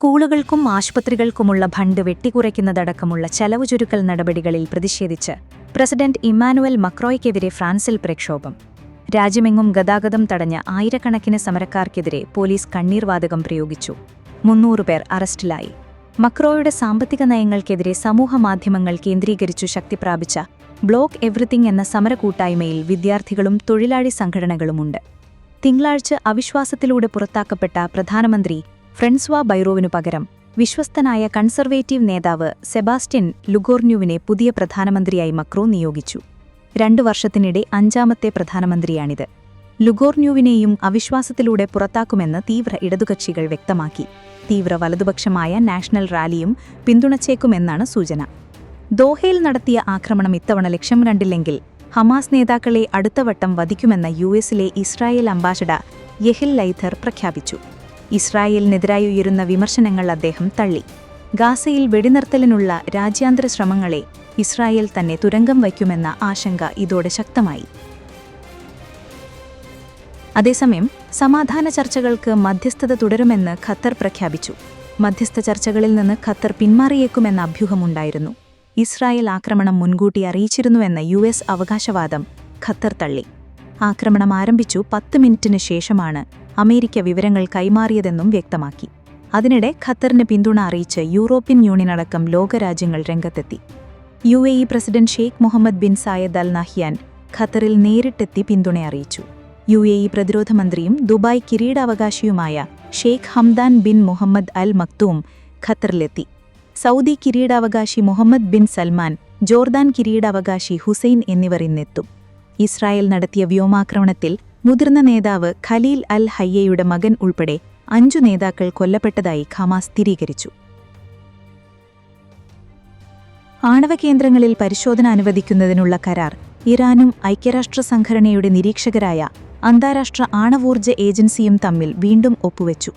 സ്കൂളുകൾക്കും ആശുപത്രികൾക്കുമുള്ള ഫണ്ട് വെട്ടിക്കുറയ്ക്കുന്നതടക്കമുള്ള ചെലവ് ചുരുക്കൽ നടപടികളിൽ പ്രതിഷേധിച്ച് പ്രസിഡന്റ് ഇമ്മാനുവൽ മക്രോയ്ക്കെതിരെ ഫ്രാൻസിൽ പ്രക്ഷോഭം. രാജ്യമെങ്ങും ഗതാഗതം തടഞ്ഞ ആയിരക്കണക്കിന് സമരക്കാർക്കെതിരെ പോലീസ് കണ്ണീർവാതകം പ്രയോഗിച്ചു. മുന്നൂറ് പേർ അറസ്റ്റിലായി. മക്രോയുടെ സാമ്പത്തിക നയങ്ങൾക്കെതിരെ സമൂഹമാധ്യമങ്ങൾ കേന്ദ്രീകരിച്ചു ശക്തി പ്രാപിച്ച ബ്ലോക്ക് എവ്രിതിങ് എന്ന സമരകൂട്ടായ്മയിൽ വിദ്യാർത്ഥികളും തൊഴിലാളി സംഘടനകളുമുണ്ട്. തിങ്കളാഴ്ച അവിശ്വാസത്തിലൂടെ പുറത്താക്കപ്പെട്ട പ്രധാനമന്ത്രി ഫ്രൻസ്വാ ബൈറോവിനു പകരം വിശ്വസ്തനായ കൺസർവേറ്റീവ് നേതാവ് സെബാസ്റ്റ്യൻ ലുഗോർന്യുവിനെ പുതിയ പ്രധാനമന്ത്രിയായി മക്രോ നിയോഗിച്ചു. രണ്ടു വർഷത്തിനിടെ അഞ്ചാമത്തെ പ്രധാനമന്ത്രിയാണിത്. ലുഗോർന്യുവിനെയും അവിശ്വാസത്തിലൂടെ പുറത്താക്കുമെന്ന് തീവ്ര ഇടതുകക്ഷികൾ വ്യക്തമാക്കി. തീവ്ര വലതുപക്ഷമായ നാഷണൽ റാലിയും പിന്തുണച്ചേക്കുമെന്നാണ് സൂചന. ദോഹയിൽ നടത്തിയ ആക്രമണം ഇത്തവണ ലക്ഷ്യം കണ്ടില്ലെങ്കിൽ ഹമാസ് നേതാക്കളെ അടുത്തവട്ടം വധിക്കുമെന്ന യു എസിലെ ഇസ്രായേൽ അംബാസഡർ യെഹിൽ ലൈഥർ പ്രഖ്യാപിച്ചു. ഇസ്രായേലിനെതിരായി ഉയരുന്ന വിമർശനങ്ങൾ അദ്ദേഹം തള്ളി. ഗാസയിൽ വെടിനിർത്തലിനുള്ള രാജ്യാന്തര ശ്രമങ്ങളെ ഇസ്രായേൽ തന്നെ തുരങ്കം വയ്ക്കുമെന്ന ആശങ്ക ഇതോടെ ശക്തമായി. അതേസമയം സമാധാന ചർച്ചകൾക്ക് മധ്യസ്ഥത തുടരുമെന്ന് ഖത്തർ പ്രഖ്യാപിച്ചു. മധ്യസ്ഥ ചർച്ചകളിൽ നിന്ന് ഖത്തർ പിന്മാറിയേക്കുമെന്ന അഭ്യൂഹമുണ്ടായിരുന്നു ഇസ്രായേൽ ആക്രമണം മുൻകൂട്ടി അറിയിച്ചിരുന്നുവെന്ന യു എസ് അവകാശവാദം ഖത്തർ തള്ളി. ആക്രമണം ആരംഭിച്ചു പത്ത് മിനിറ്റിന് ശേഷമാണ് അമേരിക്ക വിവരങ്ങൾ കൈമാറിയതെന്നും വ്യക്തമാക്കി. അതിനിടെ ഖത്തറിന് പിന്തുണ അറിയിച്ച് യൂറോപ്യൻ യൂണിയൻ അടക്കം ലോകരാജ്യങ്ങൾ രംഗത്തെത്തി. U A E president Sheikh Mohammed bin Zayed Al Nahyan ഖത്തറിൽ നേരിട്ടെത്തി പിന്തുണ അറിയിച്ചു. യു എ ഇ പ്രതിരോധ മന്ത്രിയും Dubai കിരീടാവകാശിയുമായ Sheikh Hamdan bin Mohammed Al Maktoum ഖത്തറിലെത്തി. Saudi കിരീടാവകാശി മുഹമ്മദ് ബിൻ സൽമാൻ ജോർദാൻ കിരീടാവകാശി ഹുസൈൻ എന്നിവർ ഇന്നെത്തും. ഇസ്രായേൽ നടത്തിയ വ്യോമാക്രമണത്തിൽ മുതിർന്ന നേതാവ് ഖലീൽ അൽ ഹയ്യയുടെ മകൻ ഉൾപ്പെടെ അഞ്ചു നേതാക്കൾ കൊല്ലപ്പെട്ടതായി ഖമാസ് സ്ഥിരീകരിച്ചു. ആണവ കേന്ദ്രങ്ങളിൽ പരിശോധന അനുവദിക്കുന്നതിനുള്ള കരാർ ഇറാനും ഐക്യരാഷ്ട്ര സംഘടനയുടെ നിരീക്ഷകരായ അന്താരാഷ്ട്ര ആണവോർജ ഏജൻസിയും തമ്മിൽ വീണ്ടും ഒപ്പുവെച്ചു.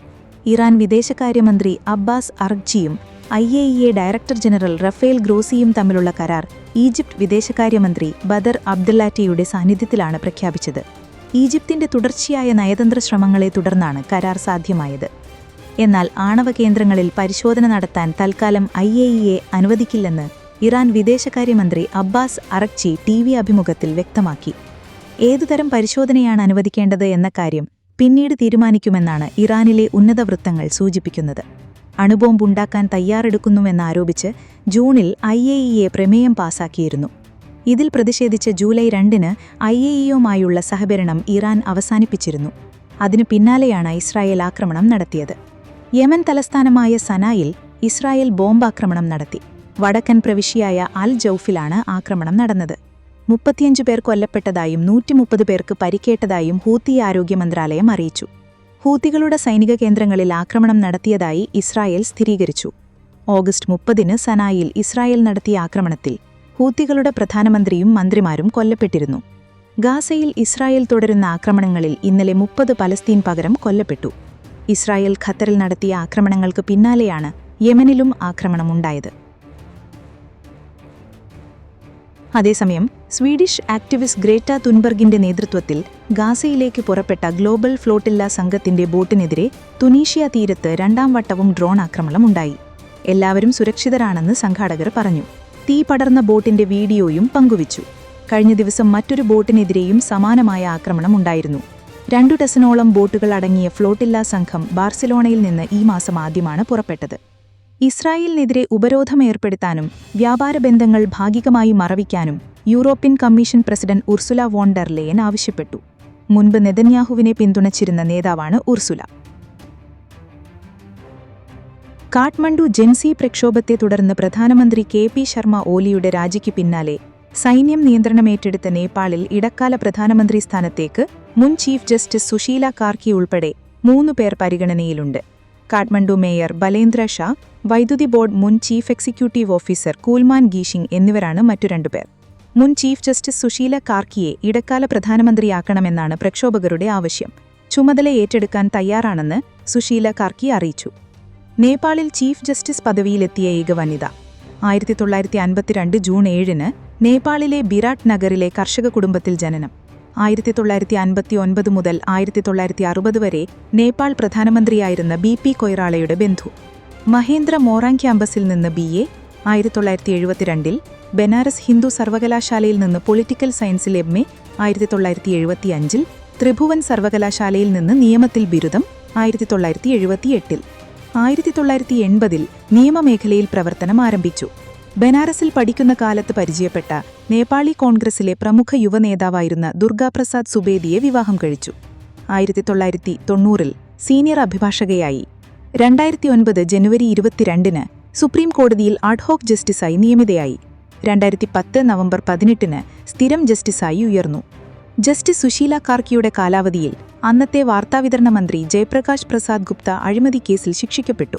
ഇറാൻ വിദേശകാര്യമന്ത്രി Abbas അർഗ്ജിയും I A E A director general Rafael ഗ്രോസിയും തമ്മിലുള്ള കരാർ ഈജിപ്ത് വിദേശകാര്യമന്ത്രി ബദർ അബ്ദുല്ലാറ്റിയുടെ സാന്നിധ്യത്തിലാണ് പ്രഖ്യാപിച്ചത്. ഈജിപ്തിന്റെ തുടർച്ചയായ നയതന്ത്ര ശ്രമങ്ങളെ തുടർന്നാണ് കരാർ സാധ്യമായത്. എന്നാൽ ആണവ കേന്ദ്രങ്ങളിൽ പരിശോധന നടത്താൻ തൽക്കാലം ഐ എ ഇ എ അനുവദിക്കില്ലെന്ന് ഇറാൻ വിദേശകാര്യമന്ത്രി അബ്ബാസ് അറക്ചി ടി വി അഭിമുഖത്തിൽ വ്യക്തമാക്കി. ഏതുതരം പരിശോധനയാണ് അനുവദിക്കേണ്ടത് എന്ന കാര്യം പിന്നീട് തീരുമാനിക്കുമെന്നാണ് ഇറാനിലെ ഉന്നത വൃത്തങ്ങൾ സൂചിപ്പിക്കുന്നത്. അണുബോംബുണ്ടാക്കാൻ തയ്യാറെടുക്കുന്നുവെന്നാരോപിച്ച് ജൂണിൽ ഐ എ ഇ എ പ്രമേയം പാസാക്കിയിരുന്നു. ഇതിൽ പ്രതിഷേധിച്ച് ജൂലൈ രണ്ടിന് ഐ എ ഇയുമായുള്ള സഹകരണം ഇറാൻ അവസാനിപ്പിച്ചിരുന്നു. അതിനു പിന്നാലെയാണ് ഇസ്രായേൽ ആക്രമണം നടത്തിയത്. യമൻ തലസ്ഥാനമായ സനായിൽ ഇസ്രായേൽ ബോംബാക്രമണം നടത്തി. വടക്കൻ പ്രവിശ്യയായ അൽ ജൌഫിലാണ് ആക്രമണം നടന്നത്. മുപ്പത്തിയഞ്ചു പേർ കൊല്ലപ്പെട്ടതായും നൂറ്റിമുപ്പത് പേർക്ക് പരിക്കേറ്റതായും ഹൂത്തി ആരോഗ്യ മന്ത്രാലയം അറിയിച്ചു. ഹൂത്തികളുടെ സൈനിക കേന്ദ്രങ്ങളിൽ ആക്രമണം നടത്തിയതായി ഇസ്രായേൽ സ്ഥിരീകരിച്ചു. ഓഗസ്റ്റ് മുപ്പതിന് സനായിൽ ഇസ്രായേൽ നടത്തിയ ആക്രമണത്തിൽ ഹൂത്തികളുടെ പ്രധാനമന്ത്രിയും മന്ത്രിമാരും കൊല്ലപ്പെട്ടിരുന്നു. ഗാസയിൽ ഇസ്രായേൽ തുടരുന്ന ആക്രമണങ്ങളിൽ ഇന്നലെ മുപ്പത് പലസ്തീൻ പകരം കൊല്ലപ്പെട്ടു. ഇസ്രായേൽ ഖത്തറിൽ നടത്തിയ ആക്രമണങ്ങൾക്ക് പിന്നാലെയാണ് യമനിലും ആക്രമണമുണ്ടായത്. അതേസമയം സ്വീഡിഷ് ആക്ടിവിസ്റ്റ് ഗ്രേറ്റ തുൻബർഗിന്റെ നേതൃത്വത്തിൽ ഗാസയിലേക്ക് പുറപ്പെട്ട ഗ്ലോബൽ ഫ്ലോട്ടില്ല സംഘത്തിന്റെ ബോട്ടിനെതിരെ തുനീഷ്യ തീരത്ത് രണ്ടാം വട്ടവും ഡ്രോൺ ആക്രമണമുണ്ടായി. എല്ലാവരും സുരക്ഷിതരാണെന്ന് സംഘാടകർ പറഞ്ഞു. തീ പടർന്ന ബോട്ടിന്റെ വീഡിയോയും പങ്കുവച്ചു. കഴിഞ്ഞ ദിവസം മറ്റൊരു ബോട്ടിനെതിരെയും സമാനമായ ആക്രമണം ഉണ്ടായിരുന്നു. രണ്ടു ഡസനോളം ബോട്ടുകൾ അടങ്ങിയ ഫ്ലോട്ടില്ല സംഘം ബാർസിലോണയിൽ നിന്ന് ഈ മാസം ആദ്യമാണ് പുറപ്പെട്ടത്. ഇസ്രായേലിനെതിരെ ഉപരോധം ഏർപ്പെടുത്താനും വ്യാപാര ബന്ധങ്ങൾ ഭാഗികമായി മറവിക്കാനും European commission president Ursula von der Leyen ആവശ്യപ്പെട്ടു. മുൻപ് നെതന്യാഹുവിനെ പിന്തുണച്ചിരുന്ന നേതാവാണ് ഉർസുല. കാഠ്മണ്ഡു ജെൻസി പ്രക്ഷോഭത്തെ തുടർന്ന് പ്രധാനമന്ത്രി കെ പി ശർമ്മ ഓലിയുടെ രാജിക്ക് പിന്നാലെ സൈന്യം നിയന്ത്രണമേറ്റെടുത്ത നേപ്പാളിൽ ഇടക്കാല പ്രധാനമന്ത്രി സ്ഥാനത്തേക്ക് മുൻ ചീഫ് ജസ്റ്റിസ് സുശീല കാർക്കി ഉൾപ്പെടെ മൂന്നു പേർ പരിഗണനയിലുണ്ട്. കാഠ്മണ്ഡു മേയർ ബലേന്ദ്ര ഷാ വൈദ്യുതി ബോർഡ് മുൻ chief executive officer Kulman Ghising എന്നിവരാണ് മറ്റു രണ്ടുപേർ മുൻ ചീഫ് ജസ്റ്റിസ് സുശീല കാർക്കിയെ ഇടക്കാല പ്രധാനമന്ത്രിയാക്കണമെന്നാണ് പ്രക്ഷോഭകരുടെ ആവശ്യം. ചുമതല ഏറ്റെടുക്കാൻ തയ്യാറാണെന്ന് സുശീല കാർക്കി അറിയിച്ചു. നേപ്പാളിൽ ചീഫ് ജസ്റ്റിസ് പദവിയിലെത്തിയ ഏക വനിത. ആയിരത്തി തൊള്ളായിരത്തി അൻപത്തിരണ്ട് ജൂൺ ഏഴിന് നേപ്പാളിലെ ബിരാട്ട് നഗറിലെ കർഷക കുടുംബത്തിൽ ജനനം. ആയിരത്തി തൊള്ളായിരത്തി അൻപത്തി ഒൻപത് മുതൽ ആയിരത്തി തൊള്ളായിരത്തി അറുപത് വരെ നേപ്പാൾ പ്രധാനമന്ത്രിയായിരുന്ന ബി പി കൊയ്റാളയുടെ ബന്ധു. മഹേന്ദ്ര മോറാങ് ക്യാമ്പസിൽ നിന്ന് ബി എ. ആയിരത്തി തൊള്ളായിരത്തി എഴുപത്തിരണ്ടിൽ ബനാറസ് ഹിന്ദു സർവകലാശാലയിൽ നിന്ന് പൊളിറ്റിക്കൽ സയൻസിൽ എം എ. ആയിരത്തി തൊള്ളായിരത്തി എഴുപത്തിയഞ്ചിൽ ത്രിഭുവൻ സർവകലാശാലയിൽ നിന്ന് നിയമത്തിൽ ബിരുദം ആയിരത്തി തൊള്ളായിരത്തി എഴുപത്തിയെട്ടിൽ ആയിരത്തി തൊള്ളായിരത്തി എൺപതിൽ നിയമമേഖലയിൽ പ്രവർത്തനം ആരംഭിച്ചു. ബനാറസിൽ പഠിക്കുന്ന കാലത്ത് പരിചയപ്പെട്ട നേപ്പാളി കോൺഗ്രസിലെ പ്രമുഖ യുവനേതാവായിരുന്ന ദുർഗാപ്രസാദ് സുബേദിയെ വിവാഹം കഴിച്ചു. ആയിരത്തി തൊള്ളായിരത്തി തൊണ്ണൂറിൽ സീനിയർ അഭിഭാഷകയായി. രണ്ടായിരത്തി ഒൻപത് ജനുവരി ഇരുപത്തിരണ്ടിന് സുപ്രീം കോടതിയിൽ അഡ്ഹോക് ജസ്റ്റിസായി നിയമിതയായി. രണ്ടായിരത്തി പത്ത് നവംബർ പതിനെട്ടിന് സ്ഥിരം ജസ്റ്റിസായി ഉയർന്നു. ജസ്റ്റിസ് സുശീല കാർക്കിയുടെ കാലാവധിയിൽ അന്നത്തെ വാർത്താവിതരണ മന്ത്രി ജയപ്രകാശ് പ്രസാദ് ഗുപ്ത അഴിമതി കേസിൽ ശിക്ഷിക്കപ്പെട്ടു.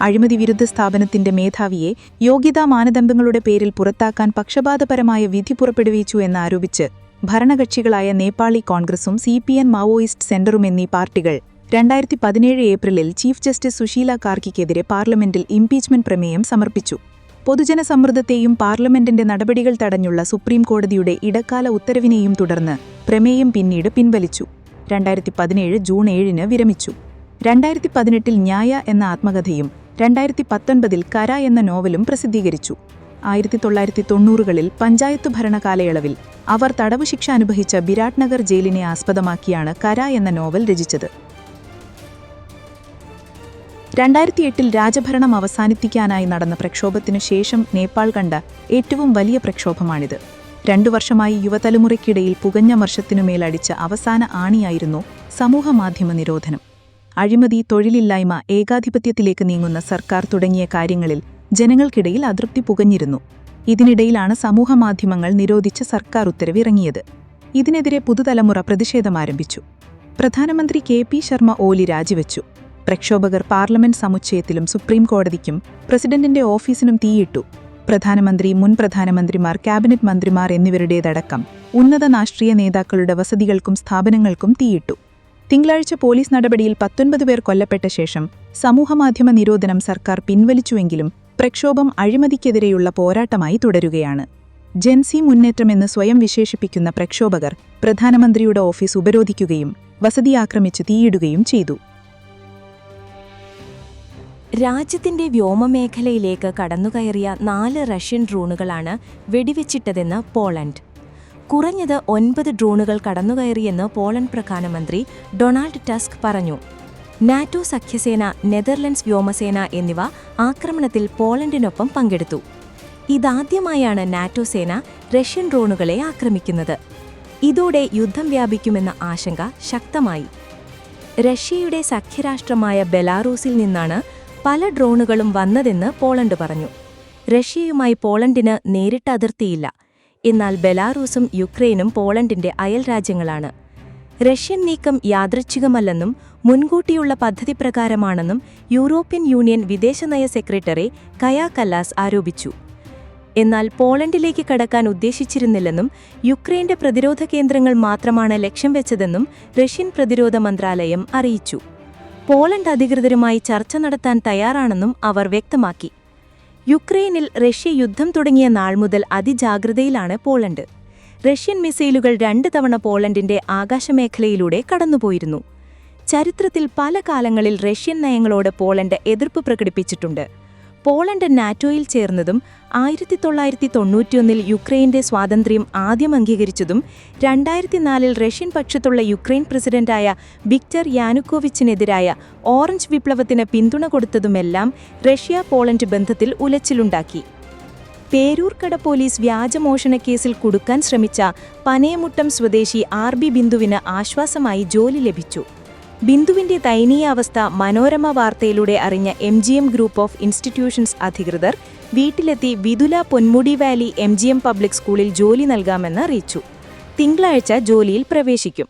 അഴിമതി വിരുദ്ധ സ്ഥാപനത്തിന്റെ മേധാവിയെ യോഗ്യതാ മാനദണ്ഡങ്ങളുടെ പേരിൽ പുറത്താക്കാൻ പക്ഷപാതപരമായ വിധി പുറപ്പെടുവിച്ചു എന്നാരോപിച്ച് ഭരണകക്ഷികളായ നേപ്പാളി കോൺഗ്രസും സി പി എൻ മാവോയിസ്റ്റ് സെന്ററും എന്നീ പാർട്ടികൾ രണ്ടായിരത്തി പതിനേഴ് ഏപ്രിലിൽ ചീഫ് ജസ്റ്റിസ് സുശീല കാർക്കിക്കെതിരെ പാർലമെന്റിൽ ഇംപീച്ച്മെന്റ് പ്രമേയം സമർപ്പിച്ചു. പൊതുജന സമ്മർദ്ദത്തെയും പാർലമെന്റിന്റെ നടപടികൾ തടഞ്ഞുള്ള സുപ്രീം കോടതിയുടെ ഇടക്കാല ഉത്തരവിനെയും തുടർന്ന് പ്രമേയം പിന്നീട് പിൻവലിച്ചു. രണ്ടായിരത്തി പതിനേഴ് ജൂൺ ഏഴിന് വിരമിച്ചു. രണ്ടായിരത്തി പതിനെട്ടിൽ ന്യായ എന്ന ആത്മകഥയും രണ്ടായിരത്തി പത്തൊൻപതിൽ കര എന്ന നോവലും പ്രസിദ്ധീകരിച്ചു. ആയിരത്തി തൊള്ളായിരത്തി തൊണ്ണൂറുകളിൽ പഞ്ചായത്ത് ഭരണകാലയളവിൽ അവർ തടവ് ശിക്ഷ അനുഭവിച്ച ബിരാട്നഗർ ജയിലിനെ ആസ്പദമാക്കിയാണ് കര എന്ന നോവൽ രചിച്ചത്. രണ്ടായിരത്തി എട്ടിൽ രാജഭരണം അവസാനിപ്പിക്കാനായി നടന്ന പ്രക്ഷോഭത്തിനു ശേഷം നേപ്പാൾ കണ്ട ഏറ്റവും വലിയ പ്രക്ഷോഭമാണിത്. രണ്ടു വർഷമായി യുവതലമുറയ്ക്കിടയിൽ പുകഞ്ഞ വർഷത്തിനുമേലടിച്ച അവസാന ആണിയായിരുന്നു സമൂഹമാധ്യമ നിരോധനം. അഴിമതി തൊഴിലില്ലായ്മ ഏകാധിപത്യത്തിലേക്ക് നീങ്ങുന്ന സർക്കാർ തുടങ്ങിയ കാര്യങ്ങളിൽ ജനങ്ങൾക്കിടയിൽ അതൃപ്തി പുകഞ്ഞിരുന്നു. ഇതിനിടയിലാണ് സമൂഹമാധ്യമങ്ങൾ നിരോധിച്ച സർക്കാർ ഉത്തരവിറങ്ങിയത്. ഇതിനെതിരെ പുതുതലമുറ പ്രതിഷേധമാരംഭിച്ചു പ്രധാനമന്ത്രി കെ പി ശർമ്മ ഓലി രാജിവെച്ചു. പ്രക്ഷോഭകർ പാർലമെന്റ് സമുച്ചയത്തിലും സുപ്രീം കോടതിക്കും പ്രസിഡന്റിന്റെ ഓഫീസിനും തീയിട്ടു. പ്രധാനമന്ത്രി മുൻ പ്രധാനമന്ത്രിമാർ ക്യാബിനറ്റ് മന്ത്രിമാർ എന്നിവരുടേതടക്കം ഉന്നത രാഷ്ട്രീയ നേതാക്കളുടെ വസതികൾക്കും സ്ഥാപനങ്ങൾക്കും തീയിട്ടു. തിങ്കളാഴ്ച പോലീസ് നടപടിയിൽ പത്തൊൻപത് പേർ കൊല്ലപ്പെട്ട ശേഷം സമൂഹമാധ്യമ നിരോധനം സർക്കാർ പിൻവലിച്ചുവെങ്കിലും പ്രക്ഷോഭം അഴിമതിക്കെതിരെയുള്ള പോരാട്ടമായി തുടരുകയാണ്. ജൻസി മുന്നേറ്റമെന്ന് സ്വയം വിശേഷിപ്പിക്കുന്ന പ്രക്ഷോഭകർ പ്രധാനമന്ത്രിയുടെ ഓഫീസ് ഉപരോധിക്കുകയും വസതി ആക്രമിച്ച് തീയിടുകയും ചെയ്തു. രാജ്യത്തിന്റെ വ്യോമമേഖലയിലേക്ക് കടന്നുകയറിയ നാല് റഷ്യൻ ഡ്രോണുകളാണ് വെടിവെച്ചിട്ടതെന്ന് പോളണ്ട്. കുറഞ്ഞത് ഒൻപത് ഡ്രോണുകൾ കടന്നുകയറിയെന്ന് പോളണ്ട് പ്രധാനമന്ത്രി ഡൊണാൾഡ് ടസ്ക് പറഞ്ഞു. നാറ്റോ സഖ്യസേന നെതർലൻഡ്സ് വ്യോമസേന എന്നിവ ആക്രമണത്തിൽ പോളണ്ടിനൊപ്പം പങ്കെടുത്തു. ഇതാദ്യമായാണ് നാറ്റോ സേന റഷ്യൻ ഡ്രോണുകളെ ആക്രമിക്കുന്നത്. ഇതോടെ യുദ്ധം വ്യാപിക്കുമെന്ന ആശങ്ക ശക്തമായി. റഷ്യയുടെ സഖ്യരാഷ്ട്രമായ ബെലാറൂസിൽ നിന്നാണ് പല ഡ്രോണുകളും വന്നതെന്ന് പോളണ്ട് പറഞ്ഞു. റഷ്യയുമായി പോളണ്ടിന് നേരിട്ട് അതിർത്തിയില്ല. എന്നാൽ ബെലാറൂസും യുക്രൈനും പോളണ്ടിന്റെ അയൽ രാജ്യങ്ങളാണ്. റഷ്യൻ നീക്കം യാദൃച്ഛികമല്ലെന്നും മുൻകൂട്ടിയുള്ള പദ്ധതി പ്രകാരമാണെന്നും യൂറോപ്യൻ യൂണിയൻ വിദേശനയ സെക്രട്ടറി കയാ കല്ലാസ് ആരോപിച്ചു. എന്നാൽ പോളണ്ടിലേക്ക് കടക്കാൻ ഉദ്ദേശിച്ചിരുന്നില്ലെന്നും യുക്രൈന്റെ പ്രതിരോധ കേന്ദ്രങ്ങൾ മാത്രമാണ് ലക്ഷ്യം വെച്ചതെന്നും റഷ്യൻ പ്രതിരോധ മന്ത്രാലയം അറിയിച്ചു. പോളണ്ട് അധികൃതരുമായി ചർച്ച നടത്താൻ തയ്യാറാണെന്നും അവർ വ്യക്തമാക്കി. യുക്രൈനിൽ റഷ്യ യുദ്ധം തുടങ്ങിയ നാൾ മുതൽ അതിജാഗ്രതയിലാണ് പോളണ്ട്. റഷ്യൻ മിസൈലുകൾ രണ്ട് തവണ പോളണ്ടിന്റെ ആകാശമേഖലയിലൂടെ കടന്നുപോയിരുന്നു. ചരിത്രത്തിൽ പല കാലങ്ങളിൽ റഷ്യൻ നയങ്ങളോട് പോളണ്ട് എതിർപ്പ് പ്രകടിപ്പിച്ചിട്ടുണ്ട്. പോളണ്ട് നാറ്റോയിൽ ചേർന്നതും ആയിരത്തി തൊള്ളായിരത്തി തൊണ്ണൂറ്റിയൊന്നിൽ യുക്രൈന്റെ സ്വാതന്ത്ര്യം ആദ്യം അംഗീകരിച്ചതും രണ്ടായിരത്തിനാലിൽ റഷ്യൻ പക്ഷത്തുള്ള യുക്രൈൻ പ്രസിഡന്റായ വിക്ടർ യാനുക്കോവിച്ചിനെതിരായ ഓറഞ്ച് വിപ്ലവത്തിന് പിന്തുണ കൊടുത്തതുമെല്ലാം റഷ്യ പോളണ്ട് ബന്ധത്തിൽ ഉലച്ചിലുണ്ടാക്കി. പേരൂർക്കട പോലീസ് വ്യാജമോഷണ കേസിൽ കുടുക്കാൻ ശ്രമിച്ച പനയമുട്ടം സ്വദേശി ആർ ബി ബിന്ദുവിന് ആശ്വാസമായി ജോലി ലഭിച്ചു. ബിന്ദുവിന്റെ ദയനീയാവസ്ഥ മനോരമ വാർത്തയിലൂടെ അറിഞ്ഞ M G M group of institutions അധികൃതർ വീട്ടിലെത്തി Vithura Ponmudi valley M G M public സ്കൂളിൽ ജോലി നൽകാമെന്ന് അറിയിച്ചു. തിങ്കളാഴ്ച ജോലിയിൽ പ്രവേശിക്കും.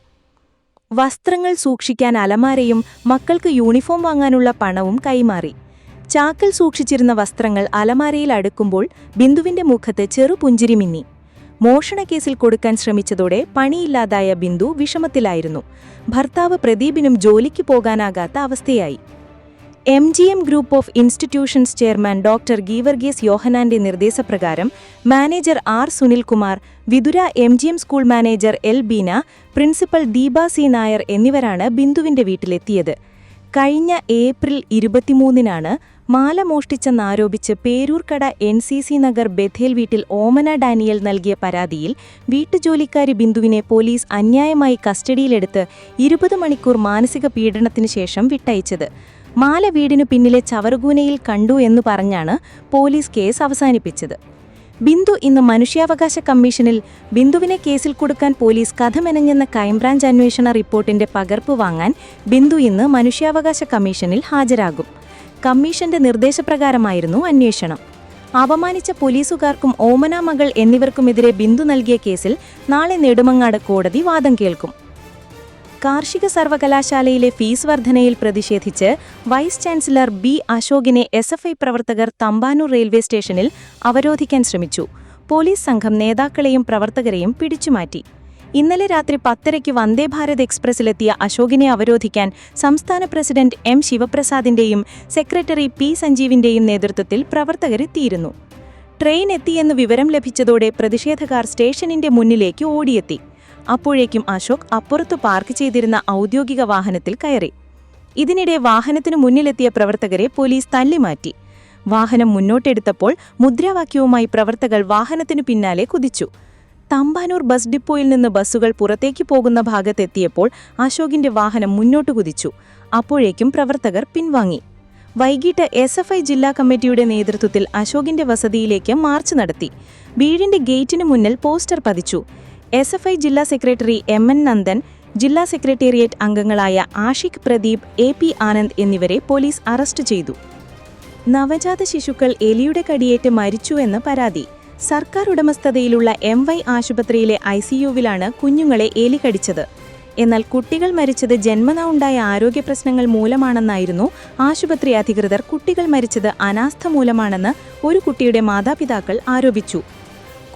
വസ്ത്രങ്ങൾ സൂക്ഷിക്കാൻ അലമാരയും മക്കൾക്ക് യൂണിഫോം വാങ്ങാനുള്ള പണവും കൈമാറി. ചാക്കൽ സൂക്ഷിച്ചിരുന്ന വസ്ത്രങ്ങൾ അലമാരയിൽ അടുക്കുമ്പോൾ ബിന്ദുവിന്റെ മുഖത്ത് ചെറുപുഞ്ചിരി മിന്നി. മോഷണക്കേസിൽ കൊടുക്കാൻ ശ്രമിച്ചതോടെ പണിയില്ലാതായ ബിന്ദു വിഷമത്തിലായിരുന്നു. ഭർത്താവ് പ്രദീപിനും ജോലിക്ക് പോകാനാകാത്ത അവസ്ഥയായി. M G M group of institutions chairman doctor Geevarghese യോഹനാന്റെ നിർദ്ദേശപ്രകാരം manager R Sunilkumar Vithura M G M school manager L Beena principal Deepa C Nair എന്നിവരാണ് ബിന്ദുവിന്റെ വീട്ടിലെത്തിയത്. കഴിഞ്ഞ ഏപ്രിൽ ഇരുപത്തിമൂന്നിനാണ് മാല മോഷ്ടിച്ചെന്നാരോപിച്ച് Peroorkada N C C Nagar Bethel വീട്ടിൽ Omana Daniel നൽകിയ പരാതിയിൽ വീട്ടുജോലിക്കാരി ബിന്ദുവിനെ പോലീസ് അന്യായമായി കസ്റ്റഡിയിലെടുത്ത് ഇരുപത് മണിക്കൂർ മാനസിക പീഡനത്തിന് ശേഷം വിട്ടയച്ചത്. മാല വീടിനു പിന്നിലെ ചവറുകൂനയിൽ കണ്ടു എന്ന് പറഞ്ഞാണ് പോലീസ് കേസ് അവസാനിപ്പിച്ചത്. ബിന്ദു ഇന്ന് മനുഷ്യാവകാശ കമ്മീഷനിൽ ബിന്ദുവിനെ കേസിൽ കൊടുക്കാൻ പോലീസ് കഥമെനഞ്ഞെന്ന ക്രൈംബ്രാഞ്ച് അന്വേഷണ റിപ്പോർട്ടിന്റെ പകർപ്പ് വാങ്ങാൻ ബിന്ദു ഇന്ന് മനുഷ്യാവകാശ കമ്മീഷനിൽ ഹാജരാകും. കമ്മീഷന്റെ നിർദ്ദേശപ്രകാരമായിരുന്നു അന്വേഷണം. അപമാനിച്ച പോലീസുകാർക്കും ഓമന മകൾ എന്നിവർക്കുമെതിരെ ബിന്ദു നൽകിയ കേസിൽ നാളെ നെടുമങ്ങാട് കോടതി വാദം കേൾക്കും. കാർഷിക സർവകലാശാലയിലെ ഫീസ് വർധനയിൽ പ്രതിഷേധിച്ച് വൈസ് ചാൻസലർ ബി അശോകിനെ എസ് എഫ് ഐ പ്രവർത്തകർ തമ്പാനൂർ റെയിൽവേ സ്റ്റേഷനിൽ അവരോധിക്കാൻ ശ്രമിച്ചു. പോലീസ് സംഘം നേതാക്കളെയും പ്രവർത്തകരെയും പിടിച്ചുമാറ്റി. ഇന്നലെ രാത്രി പത്തരയ്ക്ക് വന്ദേ ഭാരത് എക്സ്പ്രസിലെത്തിയ അശോകിനെ അവരോധിക്കാൻ സംസ്ഥാന പ്രസിഡന്റ് എം ശിവപ്രസാദിന്റെയും സെക്രട്ടറി പി സഞ്ജീവിന്റെയും നേതൃത്വത്തിൽ പ്രവർത്തകരെത്തിയിരുന്നു ട്രെയിൻ എത്തിയെന്ന് വിവരം ലഭിച്ചതോടെ പ്രതിഷേധക്കാർ സ്റ്റേഷനിന്റെ മുന്നിലേക്ക് ഓടിയെത്തി. അപ്പോഴേക്കും അശോക് അപ്പുറത്തു പാർക്ക് ചെയ്തിരുന്ന ഔദ്യോഗിക വാഹനത്തിൽ കയറി. ഇതിനിടെ വാഹനത്തിനു മുന്നിലെത്തിയ പ്രവർത്തകരെ പോലീസ് തല്ലിമാറ്റി വാഹനം മുന്നോട്ടെടുത്തപ്പോൾ മുദ്രാവാക്യവുമായി പ്രവർത്തകർ വാഹനത്തിനു പിന്നാലെ കുതിച്ചു. തമ്പാനൂർ ബസ് ഡിപ്പോയിൽ നിന്ന് ബസ്സുകൾ പുറത്തേക്ക് പോകുന്ന ഭാഗത്തെത്തിയപ്പോൾ അശോകിന്റെ വാഹനം മുന്നോട്ട് കുതിച്ചു. അപ്പോഴേക്കും പ്രവർത്തകർ പിൻവാങ്ങി. വൈകിട്ട് എസ് എഫ് ഐ ജില്ലാ കമ്മിറ്റിയുടെ നേതൃത്വത്തിൽ അശോകിന്റെ വസതിയിലേക്ക് മാർച്ച് നടത്തി. വീടിന്റെ ഗേറ്റിന് മുന്നിൽ പോസ്റ്റർ പതിച്ചു. എസ് എഫ് ഐ ജില്ലാ സെക്രട്ടറി എം എൻ നന്ദൻ ജില്ലാ സെക്രട്ടേറിയറ്റ് അംഗങ്ങളായ ആഷിഖ് പ്രദീപ് എ പി ആനന്ദ് എന്നിവരെ പോലീസ് അറസ്റ്റ് ചെയ്തു. നവജാത ശിശുക്കൾ എലിയുടെ കടിയേറ്റ് മരിച്ചുവെന്ന് പരാതി. സർക്കാർ ഉടമസ്ഥതയിലുള്ള എം വൈ ആശുപത്രിയിലെ ഐ ഐസിയുവിലാണ് കുഞ്ഞുങ്ങളെ എലി കടിച്ചത് എന്നാൽ കുട്ടികൾ മരിച്ചത് ജന്മനാ ഉണ്ടായ ആരോഗ്യ പ്രശ്നങ്ങൾ മൂലമാണെന്നായിരുന്നു ആശുപത്രി അധികൃതർ കുട്ടികൾ മരിച്ചത് അനാസ്ഥ മൂലമാണെന്ന് ഒരു കുട്ടിയുടെ മാതാപിതാക്കൾ ആരോപിച്ചു.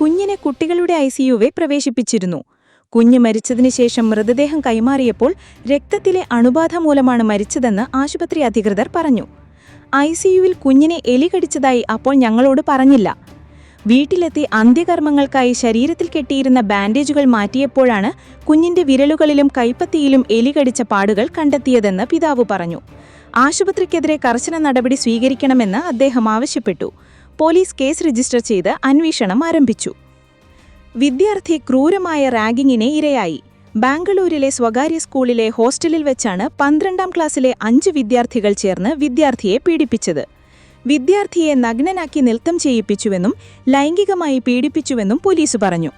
കുഞ്ഞിനെ കുട്ടികളുടെ ഐസിയുവെ പ്രവേശിപ്പിച്ചിരുന്നു. കുഞ്ഞ് മരിച്ചതിന് ശേഷം മൃതദേഹം കൈമാറിയപ്പോൾ രക്തത്തിലെ അണുബാധ മൂലമാണ് മരിച്ചതെന്ന് ആശുപത്രി അധികൃതർ പറഞ്ഞു. ഐസിയുവിൽ കുഞ്ഞിനെ എലി കടിച്ചതായി അപ്പോൾ ഞങ്ങളോട് പറഞ്ഞില്ല. വീട്ടിലെത്തി അന്ത്യകർമ്മങ്ങൾക്കായി ശരീരത്തിൽ കെട്ടിയിരുന്ന ബാൻഡേജുകൾ മാറ്റിയപ്പോഴാണ് കുഞ്ഞിന്റെ വിരലുകളിലും കൈപ്പത്തിയിലും എലി കടിച്ച പാടുകൾ കണ്ടെത്തിയതെന്ന് പിതാവ് പറഞ്ഞു. ആശുപത്രിക്കെതിരെ കർശന നടപടി സ്വീകരിക്കണമെന്ന് അദ്ദേഹം ആവശ്യപ്പെട്ടു. പോലീസ് കേസ് രജിസ്റ്റർ ചെയ്ത് അന്വേഷണം ആരംഭിച്ചു. വിദ്യാർത്ഥി ക്രൂരമായ റാഗിങ്ങിനെ ഇരയായി. ബാംഗ്ലൂരിലെ സ്വകാര്യ സ്കൂളിലെ ഹോസ്റ്റലിൽ വെച്ചാണ് പന്ത്രണ്ടാം ക്ലാസ്സിലെ അഞ്ച് വിദ്യാർത്ഥികൾ ചേർന്ന് വിദ്യാർത്ഥിയെ പീഡിപ്പിച്ചത്. വിദ്യാർത്ഥിയെ നഗ്നനാക്കി നൃത്തം ചെയ്യിപ്പിച്ചുവെന്നും ലൈംഗികമായി പീഡിപ്പിച്ചുവെന്നും പോലീസ് പറഞ്ഞു.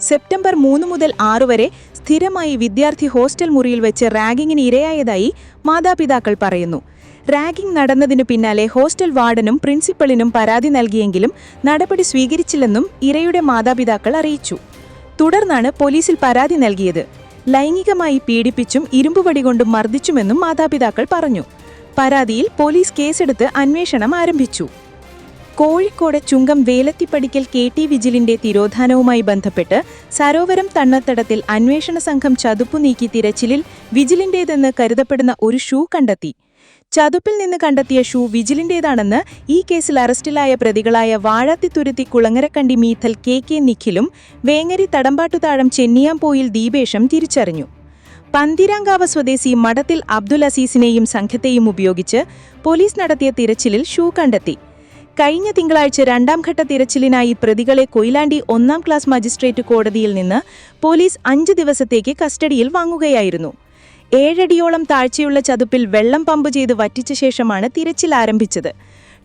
സെപ്റ്റംബർ മൂന്ന് മുതൽ ആറു വരെ സ്ഥിരമായി വിദ്യാർത്ഥി ഹോസ്റ്റൽ മുറിയിൽ വെച്ച് റാഗിങ്ങിന് ഇരയായതായി മാതാപിതാക്കൾ പറയുന്നു. റാഗിംഗ് നടന്നതിനു പിന്നാലെ ഹോസ്റ്റൽ വാർഡനും പ്രിൻസിപ്പളിനും പരാതി നൽകിയെങ്കിലും നടപടി സ്വീകരിച്ചില്ലെന്നും ഇരയുടെ മാതാപിതാക്കൾ അറിയിച്ചു. തുടർന്നാണ് പോലീസിൽ പരാതി നൽകിയത്. ലൈംഗികമായി പീഡിപ്പിച്ചും ഇരുമ്പുവടി കൊണ്ടും മർദ്ദിച്ചുമെന്നും മാതാപിതാക്കൾ പറഞ്ഞു. പരാതിയിൽ പോലീസ് കേസെടുത്ത് അന്വേഷണം ആരംഭിച്ചു. കോഴിക്കോട് ചുങ്കം വേലത്തിപ്പടിക്കൽ കെ ടി വിജിലിന്റെ തിരോധാനവുമായി ബന്ധപ്പെട്ട് സരോവരം തണ്ണത്തടത്തിൽ അന്വേഷണ സംഘം ചതുപ്പു നീക്കി തിരച്ചിലിൽ വിജിലിന്റേതെന്ന് കരുതപ്പെടുന്ന ഒരു ഷൂ കണ്ടെത്തി. ചതുപ്പിൽ നിന്ന് കണ്ടെത്തിയ ഷൂ വിജിലിന്റേതാണെന്ന് ഈ കേസിൽ അറസ്റ്റിലായ പ്രതികളായ വാഴാത്തിത്തുരുത്തി കുളങ്ങരക്കണ്ടി മീഥൽ കെ കെ നിഖിലും വേങ്ങരി തടമ്പാട്ടുതാഴം ചെന്നിയാമ്പോയിൽ ദീപേഷം തിരിച്ചറിഞ്ഞു. പന്തിരാങ്കാവ് സ്വദേശി മഠത്തിൽ അബ്ദുൽ അസീസിനെയും സംഘത്തെയും ഉപയോഗിച്ച് പോലീസ് നടത്തിയ തിരച്ചിലിൽ ഷൂ കണ്ടെത്തി. കഴിഞ്ഞ തിങ്കളാഴ്ച രണ്ടാം ഘട്ട തിരച്ചിലിനായി പ്രതികളെ കൊയിലാണ്ടി ഒന്നാം ക്ലാസ് മജിസ്ട്രേറ്റ് കോടതിയിൽ നിന്ന് പോലീസ് അഞ്ച് ദിവസത്തേക്ക് കസ്റ്റഡിയിൽ വാങ്ങുകയായിരുന്നു. ഏഴടിയോളം താഴ്ചയുള്ള ചതുപ്പിൽ വെള്ളം പമ്പ് ചെയ്ത് വറ്റിച്ച ശേഷമാണ് തിരച്ചിൽ ആരംഭിച്ചത്.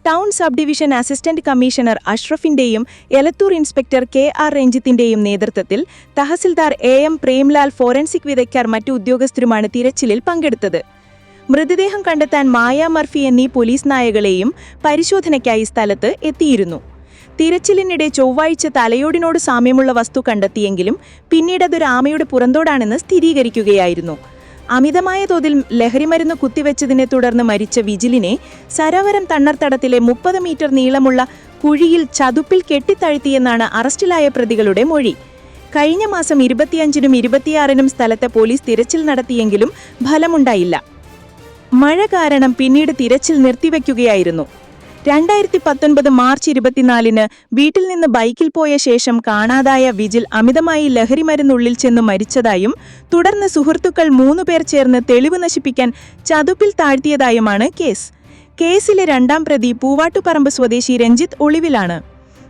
Town sub division assistant commissioner അഷ്റഫിന്റെയും Elathur inspector K R രഞ്ജിത്തിന്റെയും നേതൃത്വത്തിൽ tahsildar A M Premlal forensic വിദഗ്ധർ മറ്റു ഉദ്യോഗസ്ഥരുമാണ് തിരച്ചിലിൽ പങ്കെടുത്തത്. മൃതദേഹം കണ്ടെത്താൻ മായ മർഫി എന്നീ പോലീസ് നായകളെയും പരിശോധനയ്ക്കായി സ്ഥലത്ത് എത്തിയിരുന്നു. തിരച്ചിലിനിടെ ചൊവ്വാഴ്ച തലയോടിനോട് സാമ്യമുള്ള വസ്തു കണ്ടെത്തിയെങ്കിലും പിന്നീട് അതൊരു ആമയുടെ പുറന്തോടാണെന്ന് സ്ഥിരീകരിക്കുകയായിരുന്നു. അമിതമായ തോതിൽ ലഹരിമരുന്ന് കുത്തിവെച്ചതിനെ തുടർന്ന് മരിച്ച വിജിലിനെ സരോവരം തണ്ണർത്തടത്തിലെ മുപ്പത് മീറ്റർ നീളമുള്ള കുഴിയിൽ ചതുപ്പിൽ കെട്ടിത്തഴുത്തിയെന്നാണ് അറസ്റ്റിലായ പ്രതികളുടെ മൊഴി. കഴിഞ്ഞ മാസം ഇരുപത്തിയഞ്ചിനും ഇരുപത്തിയാറിനും സ്ഥലത്തെ പോലീസ് തിരച്ചിൽ നടത്തിയെങ്കിലും ഫലമുണ്ടായില്ല. മഴ കാരണം പിന്നീട് തിരച്ചിൽ നിർത്തിവെക്കുകയായിരുന്നു. രണ്ടായിരത്തി പത്തൊൻപത് മാർച്ച് ഇരുപത്തിനാലിന് വീട്ടിൽ നിന്ന് ബൈക്കിൽ പോയ ശേഷം കാണാതായ വിജിൽ അമിതമായി ലഹരിമരുന്നുള്ളിൽ ചെന്ന് മരിച്ചതായും തുടർന്ന് സുഹൃത്തുക്കൾ മൂന്നുപേർ ചേർന്ന് തെളിവ് നശിപ്പിക്കാൻ ചതുപ്പിൽ താഴ്ത്തിയതായുമാണ് കേസ്. കേസിലെ രണ്ടാം പ്രതി പൂവാട്ടുപറമ്പ് സ്വദേശി രഞ്ജിത്ത് ഒളിവിലാണ്.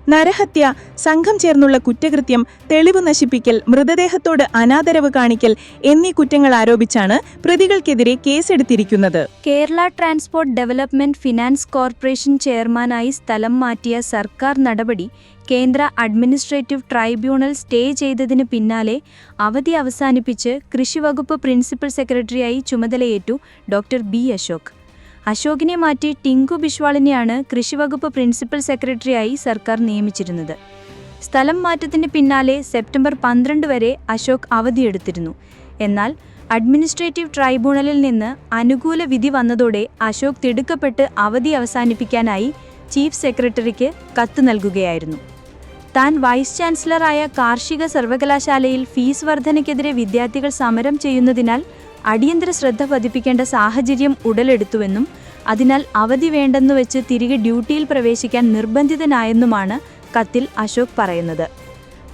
നരഹത്യ സംഘം ചേർന്നുള്ള കുറ്റകൃത്യം തെളിവ് നശിപ്പിക്കൽ മൃതദേഹത്തോട് അനാദരവ് കാണിക്കൽ എന്നീ കുറ്റങ്ങൾ ആരോപിച്ചാണ് പ്രതികൾക്കെതിരെ കേസെടുത്തിരിക്കുന്നത്. Kerala transport development finance corporation ചെയർമാനായി സ്ഥലം മാറ്റിയ സർക്കാർ നടപടി കേന്ദ്ര അഡ്മിനിസ്ട്രേറ്റീവ് ട്രൈബ്യൂണൽ സ്റ്റേ ചെയ്തതിന് പിന്നാലെ അവധി അവസാനിപ്പിച്ച് കൃഷിവകുപ്പ് പ്രിൻസിപ്പൽ സെക്രട്ടറിയായി ചുമതലയേറ്റു ഡോക്ടർ ബി അശോക്. അശോകിനെ മാറ്റി ടിങ്കു ബിശ്വാളിനെയാണ് കൃഷിവകുപ്പ് പ്രിൻസിപ്പൽ സെക്രട്ടറിയായി സർക്കാർ നിയമിച്ചിരുന്നത്. സ്ഥലം മാറ്റത്തിന് പിന്നാലെ സെപ്റ്റംബർ പന്ത്രണ്ട് വരെ അശോക് അവധിയെടുത്തിരുന്നു. എന്നാൽ അഡ്മിനിസ്ട്രേറ്റീവ് ട്രൈബ്യൂണലിൽ നിന്ന് അനുകൂല വിധി വന്നതോടെ അശോക് തിടുക്കപ്പെട്ട് അവധി അവസാനിപ്പിക്കാനായി ചീഫ് സെക്രട്ടറിക്ക് കത്ത് നൽകുകയായിരുന്നു. താൻ വൈസ് ചാൻസലറായ കാർഷിക സർവകലാശാലയിൽ ഫീസ് വർധനയ്ക്കെതിരെ വിദ്യാർത്ഥികൾ സമരം ചെയ്യുന്നതിനാൽ അടിയന്തര ശ്രദ്ധ പതിപ്പിക്കേണ്ട സാഹചര്യം ഉടലെടുത്തുവെന്നും അതിനാൽ അവധി വേണ്ടെന്നു വെച്ച് തിരികെ ഡ്യൂട്ടിയിൽ പ്രവേശിക്കാൻ നിർബന്ധിതനായെന്നുമാണ് കത്തിൽ അശോക് പറയുന്നത്.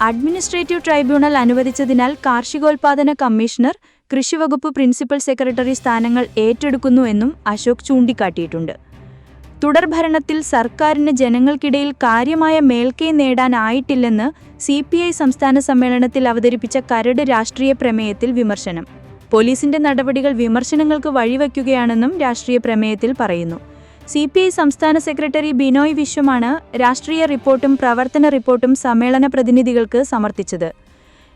അഡ്മിനിസ്ട്രേറ്റീവ് ട്രൈബ്യൂണൽ അനുവദിച്ചതിനാൽ കാർഷികോൽപാദന കമ്മീഷണർ കൃഷിവകുപ്പ് പ്രിൻസിപ്പൽ സെക്രട്ടറി സ്ഥാനങ്ങൾ ഏറ്റെടുക്കുന്നുവെന്നും അശോക് ചൂണ്ടിക്കാട്ടിയിട്ടുണ്ട്. തുടർഭരണത്തിൽ സർക്കാരിന് ജനങ്ങൾക്കിടയിൽ കാര്യമായ മേൽക്കൈ നേടാനായിട്ടില്ലെന്ന് സി പി ഐ സംസ്ഥാന സമ്മേളനത്തിൽ അവതരിപ്പിച്ച കരട് രാഷ്ട്രീയ പ്രമേയത്തിൽ വിമർശനം. പോലീസിന്റെ നടപടികൾ വിമർശനങ്ങൾക്ക് വഴിവെക്കുകയാണെന്നും രാഷ്ട്രീയ പ്രമേയത്തിൽ പറയുന്നു. സി പി ഐ സംസ്ഥാന സെക്രട്ടറി ബിനോയ് വിശ്വമാണ് രാഷ്ട്രീയ റിപ്പോർട്ടും പ്രവർത്തന റിപ്പോർട്ടും സമ്മേളന പ്രതിനിധികൾക്ക് സമർപ്പിച്ചത്.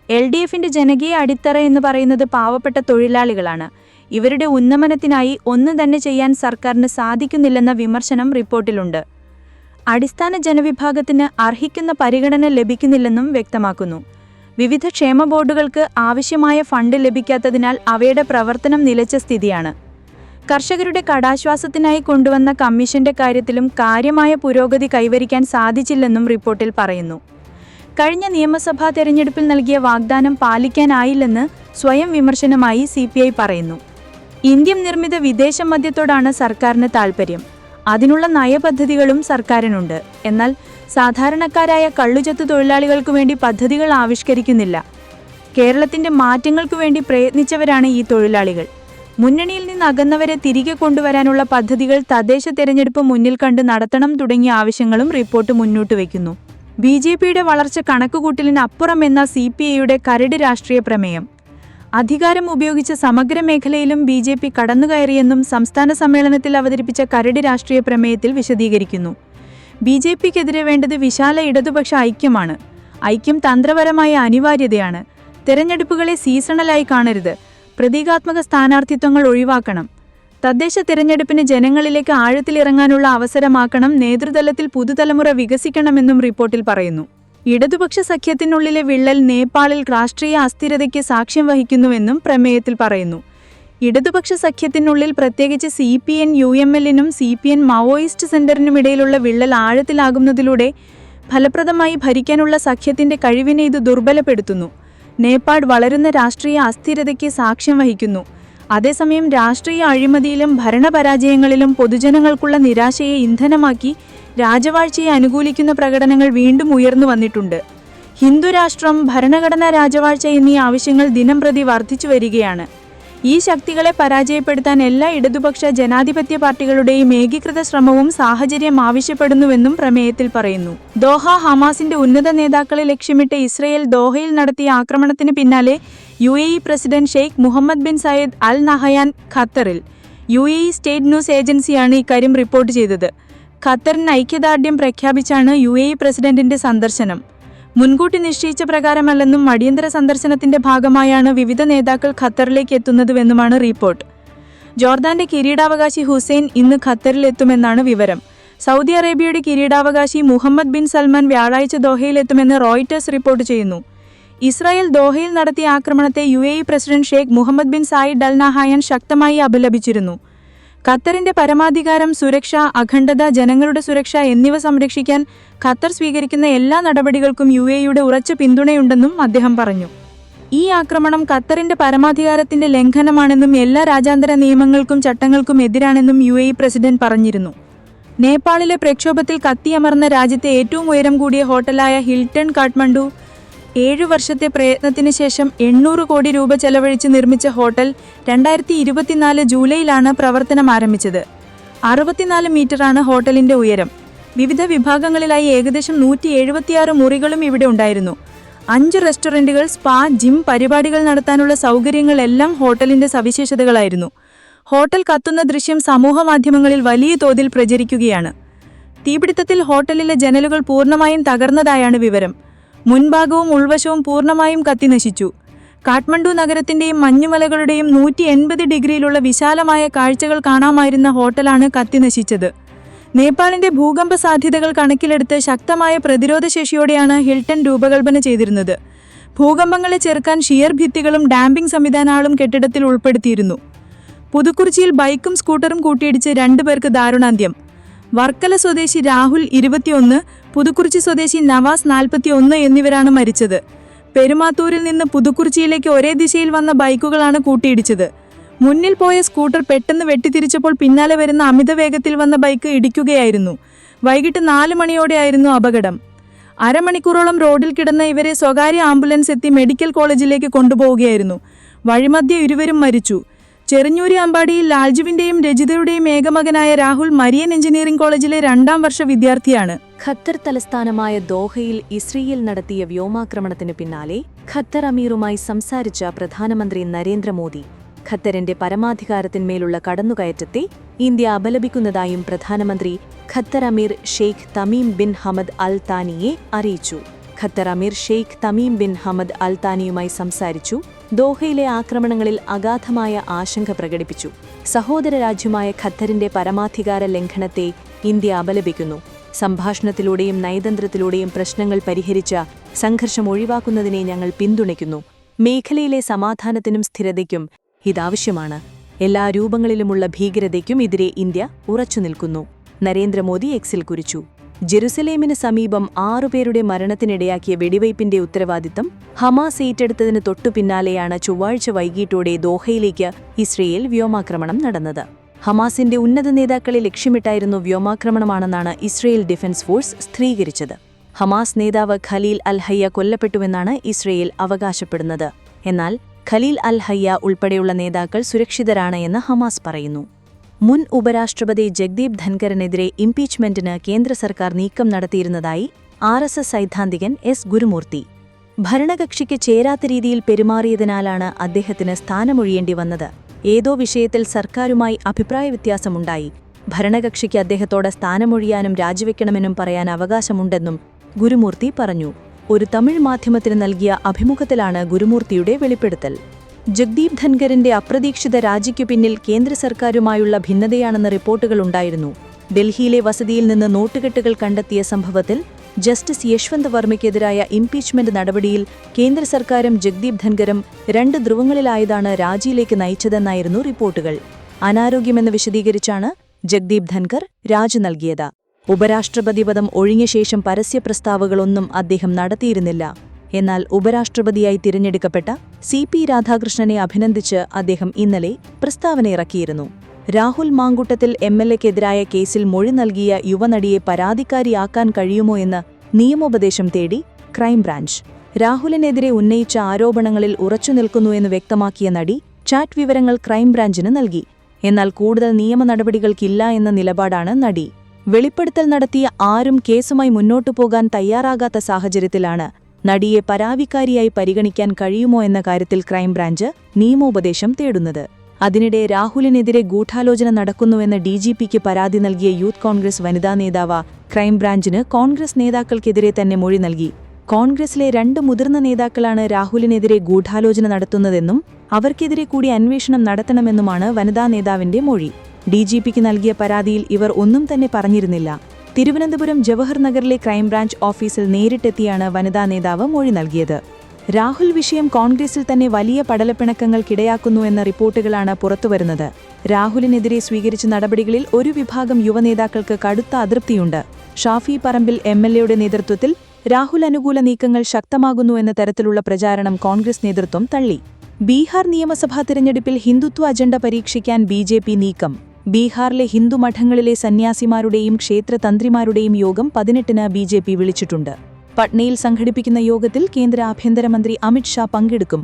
എൽ ഡി എഫിന്റെ ജനകീയ അടിത്തറ എന്ന് പറയുന്നത് പാവപ്പെട്ട തൊഴിലാളികളാണ്. ഇവരുടെ ഉന്നമനത്തിനായി ഒന്നും തന്നെ ചെയ്യാൻ സർക്കാരിന് സാധിക്കുന്നില്ലെന്ന വിമർശനം റിപ്പോർട്ടിലുണ്ട്. അടിസ്ഥാന ജനവിഭാഗത്തിന് അർഹിക്കുന്ന പരിഗണന ലഭിക്കുന്നില്ലെന്നും വ്യക്തമാക്കുന്നു. വിവിധ ക്ഷേമ ബോർഡുകൾക്ക് ആവശ്യമായ ഫണ്ട് ലഭിക്കാത്തതിനാൽ അവയുടെ പ്രവർത്തനം നിലച്ച സ്ഥിതിയാണ്. കർഷകരുടെ കടാശ്വാസത്തിനായി കൊണ്ടുവന്ന കമ്മീഷന്റെ കാര്യത്തിലും കാര്യമായ പുരോഗതി കൈവരിക്കാൻ സാധിച്ചില്ലെന്നും റിപ്പോർട്ടിൽ പറയുന്നു. കഴിഞ്ഞ നിയമസഭാ തെരഞ്ഞെടുപ്പിൽ നൽകിയ വാഗ്ദാനം പാലിക്കാനായില്ലെന്ന് സ്വയം വിമർശനമായി സി പറയുന്നു. ഇന്ത്യൻ നിർമ്മിത വിദേശ മദ്യത്തോടാണ് സർക്കാരിന് താൽപ്പര്യം അതിനുള്ള നയപദ്ധതികളും സർക്കാരിനുണ്ട്. എന്നാൽ സാധാരണക്കാരായ കള്ളുചത്ത് തൊഴിലാളികൾക്കു വേണ്ടി പദ്ധതികൾ ആവിഷ്കരിക്കുന്നില്ല. കേരളത്തിന്റെ മാറ്റങ്ങൾക്കു വേണ്ടി പ്രയത്നിച്ചവരാണ് ഈ തൊഴിലാളികൾ. മുന്നണിയിൽ നിന്ന് അകന്നവരെ തിരികെ കൊണ്ടുവരാനുള്ള പദ്ധതികൾ തദ്ദേശ തെരഞ്ഞെടുപ്പ് മുന്നിൽ കണ്ട് നടത്തണം തുടങ്ങിയ ആവശ്യങ്ങളും റിപ്പോർട്ട് മുന്നോട്ട് വയ്ക്കുന്നു. ബി ജെ പിയുടെ വളർച്ച കണക്കുകൂട്ടലിന് അപ്പുറം എന്ന സി പി ഐയുടെ കരട് രാഷ്ട്രീയ പ്രമേയം. അധികാരം ഉപയോഗിച്ച സമഗ്ര മേഖലയിലും ബി ജെ പി കടന്നുകയറിയെന്നും സംസ്ഥാന സമ്മേളനത്തിൽ അവതരിപ്പിച്ച കരട് രാഷ്ട്രീയ പ്രമേയത്തിൽ വിശദീകരിക്കുന്നു. ബി ജെ പിക്കെതിരെ വേണ്ടത് വിശാല ഇടതുപക്ഷ ഐക്യമാണ്. ഐക്യം തന്ത്രപരമായ അനിവാര്യതയാണ്. തെരഞ്ഞെടുപ്പുകളെ സീസണലായി കാണരുത്. പ്രതീകാത്മക സ്ഥാനാർത്ഥിത്വങ്ങൾ ഒഴിവാക്കണം. തദ്ദേശ തിരഞ്ഞെടുപ്പിന് ജനങ്ങളിലേക്ക് ആഴത്തിലിറങ്ങാനുള്ള അവസരമാക്കണം നേതൃതലത്തിൽ പുതുതലമുറ വികസിക്കണമെന്നും റിപ്പോർട്ടിൽ പറയുന്നു. ഇടതുപക്ഷ സഖ്യത്തിനുള്ളിലെ വിള്ളൽ നേപ്പാളിൽ രാഷ്ട്രീയ അസ്ഥിരതയ്ക്ക് സാക്ഷ്യം വഹിക്കുന്നുവെന്നും പ്രമേയത്തിൽ പറയുന്നു. ഇടതുപക്ഷ സഖ്യത്തിനുള്ളിൽ പ്രത്യേകിച്ച് C P N U M എല്ലിനും C P N Maoist സെന്ററിനും ഇടയിലുള്ള വിള്ളൽ ആഴത്തിലാകുന്നതിലൂടെ ഫലപ്രദമായി ഭരിക്കാനുള്ള സഖ്യത്തിന്റെ കഴിവിനെ ഇത് ദുർബലപ്പെടുത്തുന്നു. നേപ്പാൾ വളരുന്ന രാഷ്ട്രീയ അസ്ഥിരതയ്ക്ക് സാക്ഷ്യം വഹിക്കുന്നു. അതേസമയം രാഷ്ട്രീയ അഴിമതിയിലും ഭരണപരാജയങ്ങളിലും പൊതുജനങ്ങൾക്കുള്ള നിരാശയെ ഇന്ധനമാക്കി രാജവാഴ്ചയെ അനുകൂലിക്കുന്ന പ്രകടനങ്ങൾ വീണ്ടും ഉയർന്നു വന്നിട്ടുണ്ട്. ഹിന്ദുരാഷ്ട്രം ഭരണഘടനാ രാജവാഴ്ച എന്നീ ആവശ്യങ്ങൾ ദിനംപ്രതി വർദ്ധിച്ചു വരികയാണ്. ഈ ശക്തികളെ പരാജയപ്പെടുത്താൻ എല്ലാ ഇടതുപക്ഷ ജനാധിപത്യ പാർട്ടികളുടെയും ഏകീകൃത ശ്രമവും സാഹചര്യം ആവശ്യപ്പെടുന്നുവെന്നും പ്രമേയത്തിൽ പറയുന്നു. ദോഹ ഹമാസിന്റെ ഉന്നത നേതാക്കളെ ലക്ഷ്യമിട്ട് ഇസ്രയേൽ ദോഹയിൽ നടത്തിയ ആക്രമണത്തിന് പിന്നാലെ U president Sheikh Mohammed bin Sayed Al Nahyan ഖത്തറിൽ U A E state news ഏജൻസിയാണ് ഇക്കാര്യം റിപ്പോർട്ട് ചെയ്തത്. ഖത്തറിന് ഐക്യദാർഢ്യം പ്രഖ്യാപിച്ചാണ് യു എ ഇ പ്രസിഡന്റിന്റെ സന്ദർശനം. മുൻകൂട്ടി നിശ്ചയിച്ച പ്രകാരമല്ലെന്നും അടിയന്തര സന്ദർശനത്തിന്റെ ഭാഗമായാണ് വിവിധ നേതാക്കൾ ഖത്തറിലേക്ക് എത്തുന്നതുവെന്നുമാണ് റിപ്പോർട്ട്. ജോർദാന്റെ കിരീടാവകാശി ഹുസൈൻ ഇന്ന് ഖത്തറിലെത്തുമെന്നാണ് വിവരം. സൗദി അറേബ്യയുടെ കിരീടാവകാശി മുഹമ്മദ് ബിൻ സൽമാൻ വ്യാഴാഴ്ച ദോഹയിലെത്തുമെന്ന് റോയിറ്റേഴ്സ് റിപ്പോർട്ട് ചെയ്യുന്നു. ഇസ്രായേൽ ദോഹയിൽ നടത്തിയ ആക്രമണത്തെ U president Sheikh Mohammed bin Zayed Al Nahyan ശക്തമായി അപലപിച്ചിരുന്നു. ഖത്തറിന്റെ പരമാധികാരം സുരക്ഷ അഖണ്ഡത ജനങ്ങളുടെ സുരക്ഷ എന്നിവ സംരക്ഷിക്കാൻ ഖത്തർ സ്വീകരിക്കുന്ന എല്ലാ നടപടികൾക്കും യു എയുടെ ഉറച്ച പിന്തുണയുണ്ടെന്നും അദ്ദേഹം പറഞ്ഞു. ഈ ആക്രമണം ഖത്തറിന്റെ പരമാധികാരത്തിന്റെ ലംഘനമാണെന്നും എല്ലാ രാജ്യാന്തര നിയമങ്ങൾക്കും ചട്ടങ്ങൾക്കും എതിരാണെന്നും യു പ്രസിഡന്റ് പറഞ്ഞിരുന്നു. നേപ്പാളിലെ പ്രക്ഷോഭത്തിൽ കത്തിയമർന്ന രാജ്യത്തെ ഏറ്റവും ഉയരം കൂടിയ ഹോട്ടലായ ഹിൽട്ടൺ കാഠ്മണ്ഡു ഏഴു വർഷത്തെ പ്രയത്നത്തിന് ശേഷം എണ്ണൂറ് കോടി രൂപ ചെലവഴിച്ച് നിർമ്മിച്ച ഹോട്ടൽ രണ്ടായിരത്തി ഇരുപത്തിനാല് ജൂലൈയിലാണ് പ്രവർത്തനം ആരംഭിച്ചത്. അറുപത്തിനാല് മീറ്ററാണ് ഹോട്ടലിന്റെ ഉയരം. വിവിധ വിഭാഗങ്ങളിലായി ഏകദേശം നൂറ്റി എഴുപത്തിയാറ് മുറികളും ഇവിടെ ഉണ്ടായിരുന്നു. അഞ്ച് റെസ്റ്റോറന്റുകൾ സ്പാ ജിം പരിപാടികൾ നടത്താനുള്ള സൗകര്യങ്ങളെല്ലാം ഹോട്ടലിന്റെ സവിശേഷതകളായിരുന്നു. ഹോട്ടൽ കത്തുന്ന ദൃശ്യം സമൂഹമാധ്യമങ്ങളിൽ വലിയ തോതിൽ പ്രചരിക്കുകയാണ്. തീപിടുത്തത്തിൽ ഹോട്ടലിലെ ജനലുകൾ പൂർണമായും തകർന്നതായാണ് വിവരം. മുൻഭാഗവും ഉൾവശവും പൂർണമായും കത്തിനശിച്ചു കാഠ്മണ്ഡു നഗരത്തിന്റെയും മഞ്ഞുമലകളുടെയും നൂറ്റി എൺപത് ഡിഗ്രിയിലുള്ള വിശാലമായ കാഴ്ചകൾ കാണാമായിരുന്ന ഹോട്ടലാണ് കത്തിനശിച്ചത് നേപ്പാളിന്റെ ഭൂകമ്പ സാധ്യതകൾ കണക്കിലെടുത്ത് ശക്തമായ പ്രതിരോധ ശേഷിയോടെയാണ് ഹിൽട്ടൺ രൂപകൽപ്പന ചെയ്തിരുന്നത്. ഭൂകമ്പങ്ങളെ ചെറുക്കാൻ ഷിയർ ഭിത്തികളും ഡാമ്പിംഗ് സംവിധാനങ്ങളും കെട്ടിടത്തിൽ ഉൾപ്പെടുത്തിയിരുന്നു. പുതുക്കുറിച്ചിയിൽ ബൈക്കും സ്കൂട്ടറും കൂട്ടിയിടിച്ച് രണ്ടുപേർക്ക് ദാരുണാന്ത്യം. വർക്കല സ്വദേശി രാഹുൽ ഇരുപത്തിയൊന്ന് പുതുക്കുറിച്ചി സ്വദേശി നവാസ് നാൽപ്പത്തി ഒന്ന് എന്നിവരാണ് മരിച്ചത്. പെരുമാത്തൂരിൽ നിന്ന് പുതുക്കുറിച്ചിയിലേക്ക് ഒരേ ദിശയിൽ വന്ന ബൈക്കുകളാണ് കൂട്ടിയിടിച്ചത്. മുന്നിൽ പോയ സ്കൂട്ടർ പെട്ടെന്ന് വെട്ടിത്തിരിച്ചപ്പോൾ പിന്നാലെ വരുന്ന അമിത വേഗത്തിൽ വന്ന ബൈക്ക് ഇടിക്കുകയായിരുന്നു. വൈകിട്ട് നാല് മണിയോടെയായിരുന്നു അപകടം. അരമണിക്കൂറോളം റോഡിൽ കിടന്ന ഇവരെ സ്വകാര്യ ആംബുലൻസ് എത്തി മെഡിക്കൽ കോളേജിലേക്ക് കൊണ്ടുപോവുകയായിരുന്നു. വഴിമധ്യ ഇരുവരും മരിച്ചു. ചെറിഞ്ഞൂരി അമ്പാടിയിൽ ലാൽജുവിന്റെയും രജിതയുടെയും ഏകമകനായ രാഹുൽ മരിയൻ എഞ്ചിനീയറിംഗ് കോളേജിലെ രണ്ടാം വർഷ വിദ്യാർത്ഥിയാണ്. ഖത്തർ തലസ്ഥാനമായ ദോഹയിൽ ഇസ്രയേൽ നടത്തിയ വ്യോമാക്രമണത്തിന് പിന്നാലെ ഖത്തർ അമീറുമായി സംസാരിച്ച പ്രധാനമന്ത്രി നരേന്ദ്രമോദി ഖത്തറിന്റെ പരമാധികാരത്തിന്മേലുള്ള കടന്നുകയറ്റത്തെ ഇന്ത്യ അപലപിക്കുന്നതായും പ്രധാനമന്ത്രി ഖത്തർ അമീർ Sheikh Tamim bin Hamad Al താനിയെ അറിയിച്ചു. ഖത്തർ അമീർ Sheikh Tamim bin Hamad Al താനിയുമായി സംസാരിച്ചു. ദോഹയിലെ ആക്രമണങ്ങളിൽ അഗാധമായ ആശങ്ക പ്രകടിപ്പിച്ചു. സഹോദര രാജ്യമായ ഖത്തറിന്റെ പരമാധികാര ലംഘനത്തെ ഇന്ത്യ അപലപിക്കുന്നു. സംഭാഷണത്തിലൂടെയും നയതന്ത്രത്തിലൂടെയും പ്രശ്നങ്ങൾ പരിഹരിച്ച സംഘർഷം ഒഴിവാക്കുന്നതിനെ ഞങ്ങൾ പിന്തുണയ്ക്കുന്നു. മേഖലയിലെ സമാധാനത്തിനും സ്ഥിരതയ്ക്കും ഇതാവശ്യമാണ്. എല്ലാ രൂപങ്ങളിലുമുള്ള ഭീകരതയ്ക്കും എതിരെ ഇന്ത്യ ഉറച്ചുനിൽക്കുന്നു. നരേന്ദ്രമോദി എക്സിൽ കുറിച്ചു. ജെറുസലേമിന് സമീപം ആറുപേരുടെ മരണത്തിനിടയാക്കിയ വെടിവയ്പിന്റെ ഉത്തരവാദിത്തം ഹമാസ് ഏറ്റെടുത്തതിന് തൊട്ടു പിന്നാലെയാണ് ചൊവ്വാഴ്ച വൈകിട്ടോടെ ദോഹയിലേക്ക് ഇസ്രയേൽ വ്യോമാക്രമണം നടന്നത്. ഹമാസിന്റെ ഉന്നത നേതാക്കളെ ലക്ഷ്യമിട്ടായിരുന്നു വ്യോമാക്രമണമാണെന്നാണ് ഇസ്രയേൽ ഡിഫൻസ് ഫോഴ്സ് സ്ഥിരീകരിച്ചത്. ഹമാസ് നേതാവ് ഖലീൽ അൽ ഹയ്യ കൊല്ലപ്പെട്ടുവെന്നാണ് ഇസ്രയേൽ അവകാശപ്പെടുന്നത്. എന്നാൽ ഖലീൽ അൽ ഹയ്യ ഉൾപ്പെടെയുള്ള നേതാക്കൾ സുരക്ഷിതരാണ് എന്ന് ഹമാസ് പറയുന്നു. മുൻ ഉപരാഷ്ട്രപതി ജഗ്ദീപ് ധൻഖറിനെതിരെ ഇംപീച്ച്മെന്റിന് കേന്ദ്ര സർക്കാർ നീക്കം നടത്തിയിരുന്നതായി ആർ എസ് എസ് സൈദ്ധാന്തികൻ എസ് ഗുരുമൂർത്തി. ഭരണകക്ഷിക്ക് ചേരാത്ത രീതിയിൽ പെരുമാറിയതിനാലാണ് അദ്ദേഹത്തിന് സ്ഥാനമൊഴിയേണ്ടി വന്നത്. ഏതോ വിഷയത്തിൽ സർക്കാരുമായി അഭിപ്രായ വ്യത്യാസമുണ്ടായി. ഭരണകക്ഷിക്ക് അദ്ദേഹത്തോട് സ്ഥാനമൊഴിയാനും രാജിവെക്കണമെന്നും പറയാൻ അവകാശമുണ്ടെന്നും ഗുരുമൂർത്തി പറഞ്ഞു. ഒരു തമിഴ് മാധ്യമത്തിന് നൽകിയ അഭിമുഖത്തിലാണ് ഗുരുമൂർത്തിയുടെ വെളിപ്പെടുത്തൽ. ജഗ്ദീപ് ധൻഖറിന്റെ അപ്രതീക്ഷിത രാജിക്കു പിന്നിൽ കേന്ദ്ര സർക്കാരുമായുള്ള ഭിന്നതയാണെന്ന റിപ്പോർട്ടുകളുണ്ടായിരുന്നു ഡൽഹിയിലെ വസതിയിൽ നിന്ന് നോട്ടുകെട്ടുകൾ കണ്ടെത്തിയ സംഭവത്തിൽ ജസ്റ്റിസ് യശ്വന്ത് വർമ്മയ്ക്കെതിരായ ഇംപീച്ച്മെന്റ് നടപടിയിൽ കേന്ദ്ര സർക്കാരും ജഗ്ദീപ് ധൻഖറും രണ്ട് ധ്രുവങ്ങളിലായതാണ് രാജിയിലേക്ക് നയിച്ചതെന്നായിരുന്നു റിപ്പോർട്ടുകൾ. അനാരോഗ്യമെന്ന് വിശദീകരിച്ചാണ് ജഗ്ദീപ് ധൻഖർ രാജി നൽകിയത്. ഉപരാഷ്ട്രപതി പദം ഒഴിഞ്ഞ ശേഷം പരസ്യ പ്രസ്താവകളൊന്നും അദ്ദേഹം നടത്തിയിരുന്നില്ല. എന്നാൽ ഉപരാഷ്ട്രപതിയായി തിരഞ്ഞെടുക്കപ്പെട്ട സി പി രാധാകൃഷ്ണനെ അഭിനന്ദിച്ച് അദ്ദേഹം ഇന്നലെ പ്രസ്താവന ഇറക്കിയിരുന്നു. രാഹുൽ മാങ്കുട്ടത്തിൽ എം എൽ എക്കെതിരായ കേസിൽ മൊഴി നൽകിയ യുവനടിയെ പരാതിക്കാരിയാക്കാൻ കഴിയുമോ എന്ന് നിയമോപദേശം തേടി ക്രൈംബ്രാഞ്ച്. രാഹുലിനെതിരെ ഉന്നയിച്ച ആരോപണങ്ങളിൽ ഉറച്ചുനിൽക്കുന്നുവെന്ന് വ്യക്തമാക്കിയ നടി ചാറ്റ് വിവരങ്ങൾ ക്രൈംബ്രാഞ്ചിന് നൽകി. എന്നാൽ കൂടുതൽ നിയമ നടപടികൾക്കില്ല എന്ന നിലപാടാണ് നടി. വെളിപ്പെടുത്തൽ നടത്തിയ ആരും കേസുമായി മുന്നോട്ടു പോകാൻ തയ്യാറാകാത്ത സാഹചര്യത്തിലാണ് നടിയെ പരാവിക്കാരിയായി പരിഗണിക്കാൻ കഴിയുമോ എന്ന കാര്യത്തിൽ ക്രൈംബ്രാഞ്ച് നിയമോപദേശം തേടുന്നത്. അതിനിടെ രാഹുലിനെതിരെ ഗൂഢാലോചന നടക്കുന്നുവെന്ന് പിക്ക് പരാതി നൽകിയ യൂത്ത് കോൺഗ്രസ് വനിതാ നേതാവ് ക്രൈംബ്രാഞ്ചിന് കോൺഗ്രസ് നേതാക്കൾക്കെതിരെ തന്നെ മൊഴി നൽകി. കോൺഗ്രസിലെ രണ്ട് മുതിർന്ന നേതാക്കളാണ് രാഹുലിനെതിരെ ഗൂഢാലോചന നടത്തുന്നതെന്നും അവർക്കെതിരെ കൂടി അന്വേഷണം നടത്തണമെന്നുമാണ് വനിതാ നേതാവിന്റെ മൊഴി. ഡിജിപിക്ക് നൽകിയ പരാതിയിൽ ഇവർ ഒന്നും തന്നെ പറഞ്ഞിരുന്നില്ല. തിരുവനന്തപുരം ജവഹർ നഗറിലെ ക്രൈംബ്രാഞ്ച് ഓഫീസിൽ നേരിട്ടെത്തിയാണ് വനിതാ നേതാവ് മൊഴി നൽകിയത്. രാഹുൽ വിഷയം കോൺഗ്രസിൽ തന്നെ വലിയ പടലപ്പിണക്കങ്ങൾക്കിടയാക്കുന്നു എന്ന റിപ്പോർട്ടുകളാണ് പുറത്തുവരുന്നത്. രാഹുലിനെതിരെ സ്വീകരിച്ച നടപടികളിൽ ഒരു വിഭാഗം യുവനേതാക്കൾക്ക് കടുത്ത അതൃപ്തിയുണ്ട്. ഷാഫി പറമ്പിൽ എം എൽ എയുടെ നേതൃത്വത്തിൽ രാഹുൽ അനുകൂല നീക്കങ്ങൾ ശക്തമാകുന്നു എന്ന തരത്തിലുള്ള പ്രചാരണം കോൺഗ്രസ് നേതൃത്വം തള്ളി. ബീഹാർ നിയമസഭാ തിരഞ്ഞെടുപ്പിൽ ഹിന്ദുത്വ അജണ്ട പരീക്ഷിക്കാൻ ബി നീക്കം. ബീഹാറിലെ ഹിന്ദു മഠങ്ങളിലെ സന്യാസിമാരുടെയും ക്ഷേത്രതന്ത്രിമാരുടെയും യോഗം പതിനെട്ടിന് ബി ജെ പി വിളിച്ചിട്ടുണ്ട്. പട്നയിൽ സംഘടിപ്പിക്കുന്ന യോഗത്തിൽ കേന്ദ്ര ആഭ്യന്തരമന്ത്രി അമിത്ഷാ പങ്കെടുക്കും.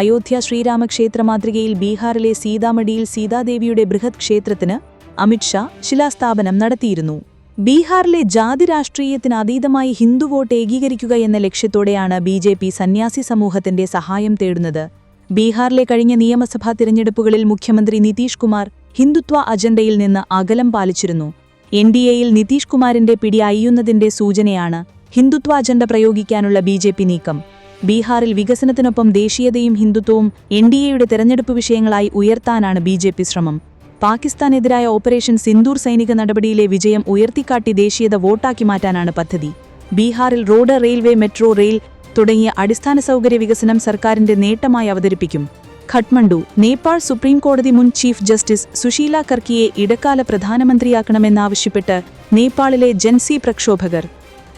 അയോധ്യ ശ്രീരാമക്ഷേത്ര മാതൃകയിൽ ബീഹാറിലെ സീതാമടിയിൽ സീതാദേവിയുടെ ബൃഹത് ക്ഷേത്രത്തിന് അമിത്ഷാ ശിലാസ്ഥാപനം നടത്തിയിരുന്നു. ബീഹാറിലെ ജാതി രാഷ്ട്രീയത്തിന് അതീതമായി ഹിന്ദു വോട്ട് ഏകീകരിക്കുക എന്ന ലക്ഷ്യത്തോടെയാണ് ബി ജെ പി സന്യാസി സമൂഹത്തിന്റെ സഹായം തേടുന്നത്. ബീഹാറിലെ കഴിഞ്ഞ നിയമസഭാ തിരഞ്ഞെടുപ്പുകളിൽ മുഖ്യമന്ത്രി നിതീഷ് കുമാർ ഹിന്ദുത്വ അജണ്ടയിൽ നിന്ന് അകലം പാലിച്ചിരുന്നു. എൻ ഡി എയിൽ നിതീഷ് കുമാറിന്റെ പിടി അയ്യുന്നതിന്റെ സൂചനയാണ് ഹിന്ദുത്വ അജണ്ട പ്രയോഗിക്കാനുള്ള ബി ജെ പി നീക്കം. ബീഹാറിൽ വികസനത്തിനൊപ്പം ദേശീയതയും ഹിന്ദുത്വവും എൻ ഡി എയുടെ തെരഞ്ഞെടുപ്പ് വിഷയങ്ങളായി ഉയർത്താനാണ് ബി ജെ പി ശ്രമം. പാകിസ്ഥാനെതിരായ ഓപ്പറേഷൻ സിന്ദൂർ സൈനിക നടപടിയിലെ വിജയം ഉയർത്തിക്കാട്ടി ദേശീയത വോട്ടാക്കി മാറ്റാനാണ് പദ്ധതി. ബീഹാറിൽ റോഡ് റെയിൽവേ മെട്രോ റെയിൽ തുടങ്ങിയ അടിസ്ഥാന സൗകര്യ വികസനം സർക്കാരിന്റെ നേട്ടമായി അവതരിപ്പിക്കും. ഖട്മണ്ഡു നേപ്പാൾ സുപ്രീം കോടതി മുൻ ചീഫ് ജസ്റ്റിസ് സുശീല കർക്കിയെ ഇടക്കാല പ്രധാനമന്ത്രിയാക്കണമെന്നാവശ്യപ്പെട്ട് നേപ്പാളിലെ ജൻസി പ്രക്ഷോഭകർ.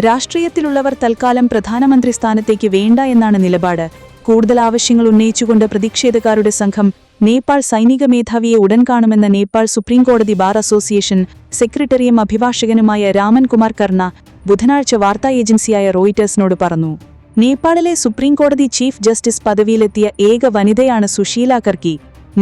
രാഷ്ട്രീയത്തിലുള്ളവർ തൽക്കാലം പ്രധാനമന്ത്രി സ്ഥാനത്തേക്ക് വേണ്ട എന്നാണ് നിലപാട്. കൂടുതൽ ആവശ്യങ്ങൾ ഉന്നയിച്ചുകൊണ്ട് പ്രതിഷേധക്കാരുടെ സംഘം നേപ്പാൾ സൈനിക മേധാവിയെ ഉടൻ കാണുമെന്ന നേപ്പാൾ സുപ്രീംകോടതി ബാർ അസോസിയേഷൻ സെക്രട്ടറിയും അഭിഭാഷകനുമായ രാമൻകുമാർ കർണ ബുധനാഴ്ച വാർത്താ ഏജൻസിയായ റോയിറ്റേഴ്സിനോട് പറഞ്ഞു. നേപ്പാളിലെ സുപ്രീം കോടതി ചീഫ് ജസ്റ്റിസ് പദവിയിലെത്തിയ ഏക വനിതയാണ് സുശീല കർക്കി.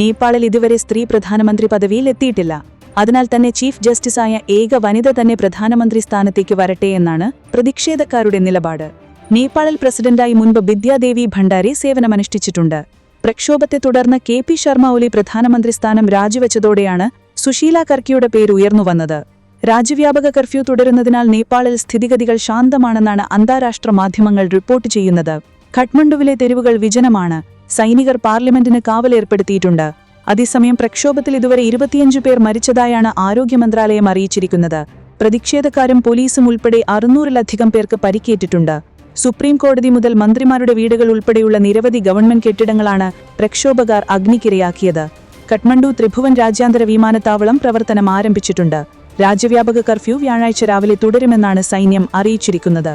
നേപ്പാളിൽ ഇതുവരെ സ്ത്രീ പ്രധാനമന്ത്രി പദവിയിൽ എത്തിയിട്ടില്ല. അതിനാൽ തന്നെ ചീഫ് ജസ്റ്റിസായ ഏക വനിത തന്നെ പ്രധാനമന്ത്രി സ്ഥാനത്തേക്ക് വരട്ടെ എന്നാണ് പ്രതിഷേധക്കാരുടെ നിലപാട്. നേപ്പാളിൽ പ്രസിഡന്റായി മുൻപ് ബിദ്യാദേവി ഭണ്ഡാരി സേവനമനുഷ്ഠിച്ചിട്ടുണ്ട്. പ്രക്ഷോഭത്തെ തുടർന്ന് കെ പി ശർമ്മ ഒലി പ്രധാനമന്ത്രി സ്ഥാനം രാജിവെച്ചതോടെയാണ് സുശീല കർക്കിയുടെ പേര് ഉയർന്നുവന്നത്. രാജ്യവ്യാപക കർഫ്യൂ തുടരുന്നതിനാൽ നേപ്പാളിൽ സ്ഥിതിഗതികൾ ശാന്തമാണെന്നാണ് അന്താരാഷ്ട്ര മാധ്യമങ്ങൾ റിപ്പോർട്ട് ചെയ്യുന്നത്. ഖട്മണ്ഡുവിലെ തെരുവുകൾ വിജനമാണ്. സൈനികർ പാർലമെന്റിന് കാവലേർപ്പെടുത്തിയിട്ടുണ്ട്. അതേസമയം പ്രക്ഷോഭത്തിൽ ഇതുവരെ ഇരുപത്തിയഞ്ചു പേർ മരിച്ചതായാണ് ആരോഗ്യ മന്ത്രാലയം അറിയിച്ചിരിക്കുന്നത്. പ്രതിഷേധക്കാരും പോലീസും ഉൾപ്പെടെ അറുന്നൂറിലധികം പേർക്ക് പരിക്കേറ്റിട്ടുണ്ട്. സുപ്രീം കോടതി മുതൽ മന്ത്രിമാരുടെ വീടുകൾ ഉൾപ്പെടെയുള്ള നിരവധി ഗവൺമെന്റ് കെട്ടിടങ്ങളാണ് പ്രക്ഷോഭകാർ അഗ്നിക്കിരയാക്കിയത്. കഠ്മണ്ഡു ത്രിഭുവൻ രാജ്യാന്തര വിമാനത്താവളം പ്രവർത്തനം ആരംഭിച്ചിട്ടുണ്ട്. രാജ്യവ്യാപക കർഫ്യൂ വ്യാഴാഴ്ച രാവിലെ തുടരുമെന്നാണ് സൈന്യം അറിയിച്ചിരിക്കുന്നത്.